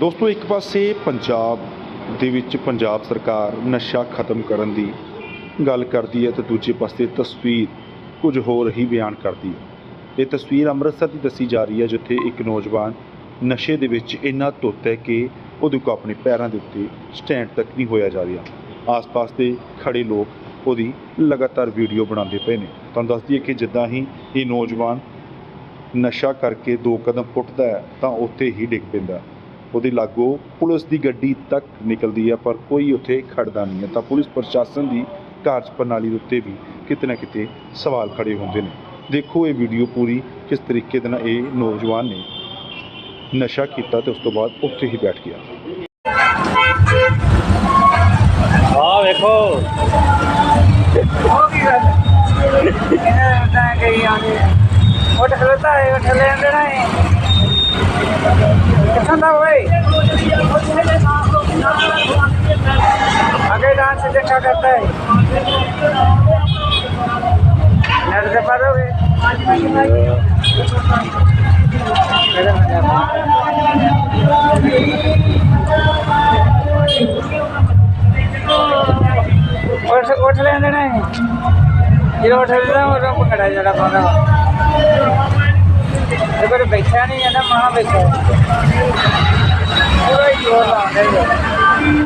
ਦੋਸਤੋ, ਇੱਕ ਪਾਸੇ ਪੰਜਾਬ ਦੇ ਵਿੱਚ ਪੰਜਾਬ ਸਰਕਾਰ ਨਸ਼ਾ ਖਤਮ ਕਰਨ ਦੀ ਗੱਲ ਕਰਦੀ ਹੈ ਤੇ ਦੂਜੇ ਪਾਸੇ ਤਸਵੀਰ ਕੁਝ ਹੋਰ ਹੀ ਬਿਆਨ ਕਰਦੀ ਹੈ। ਇਹ ਤਸਵੀਰ ਅੰਮ੍ਰਿਤਸਰ ਦੀ ਦੱਸੀ ਜਾ ਰਹੀ ਹੈ, ਜਿੱਥੇ ਇੱਕ ਨੌਜਵਾਨ ਨਸ਼ੇ ਦੇ ਵਿੱਚ ਇੰਨਾ ਧੁੱਤ ਹੈ ਕਿ ਉਹਦੇ ਕੋਲ ਆਪਣੇ ਪੈਰਾਂ ਦੇ ਉੱਤੇ ਸਟੈਂਡ ਤੱਕ ਨਹੀਂ ਹੋਇਆ ਜਾ ਰਿਹਾ। ਆਸ-ਪਾਸ ਦੇ ਖੜੇ ਲੋਕ ਉਹਦੀ ਲਗਾਤਾਰ ਵੀਡੀਓ ਬਣਾਉਂਦੇ ਪਏ ਨੇ। ਤੁਹਾਨੂੰ ਦੱਸ ਦਈਏ ਕਿ ਜਿੱਦਾਂ ਹੀ ਇਹ ਨੌਜਵਾਨ ਨਸ਼ਾ ਕਰਕੇ ਦੋ ਕਦਮ ਪੁੱਟਦਾ ਹੈ, ਤਾਂ ਉੱਥੇ ਹੀ ਡਿੱਗ ਪੈਂਦਾ ਉਹਦੇ ਲਾਗੋਂ ਪੁਲਿਸ ਦੀ ਗੱਡੀ ਤੱਕ ਨਿਕਲਦੀ ਹੈ ਪਰ ਕੋਈ ਉੱਥੇ ਖੜਦਾ ਨਹੀਂ ਹੈ। ਤਾਂ ਪੁਲਿਸ ਪ੍ਰਸ਼ਾਸਨ ਦੀ ਕਾਰਜ ਪ੍ਰਣਾਲੀ ਦੇ ਉੱਤੇ ਵੀ ਕਿਤੇ ਨਾ ਕਿਤੇ ਸਵਾਲ ਖੜੇ ਹੁੰਦੇ ਨੇ। ਦੇਖੋ ਇਹ ਵੀਡੀਓ ਪੂਰੀ ਕਿਸ ਤਰੀਕੇ ਦੇ ਨਾਲ ਇਹ ਨੌਜਵਾਨ ਨੇ ਨਸ਼ਾ ਕੀਤਾ ਤੇ ਉਸ ਤੋਂ ਬਾਅਦ ਉੱਥੇ ਹੀ ਬੈਠ ਗਿਆ। ਆ ਵੇਖੋ। ਹੋ ਗਈ ਗੱਲ ਇਹਨਾਂ ਤਾਂ ਕਹੀ ਆਉਂਦੇ ਉੱਠ ਖਲੋਤਾ ਹੈ ਉੱਠ ਲੈਣ ਦੇਣਾ ਹੈ। खांदा ओए आगे डांस देखा करता है नेट दे पाओगे उठ उठ लेने नहीं ये उठ लेना और पकड़ा जड़ा पाना ਜਿਹੜਾ ਪਾਉਂਦਾ ਇਹ ਨਹੀਂ ਹੈ ਮਾਂ ਬੈਠਾ ਪੂਰਾ ਹੀ ਜੋਰ ਲਾਉਂਦਾ ਹੈ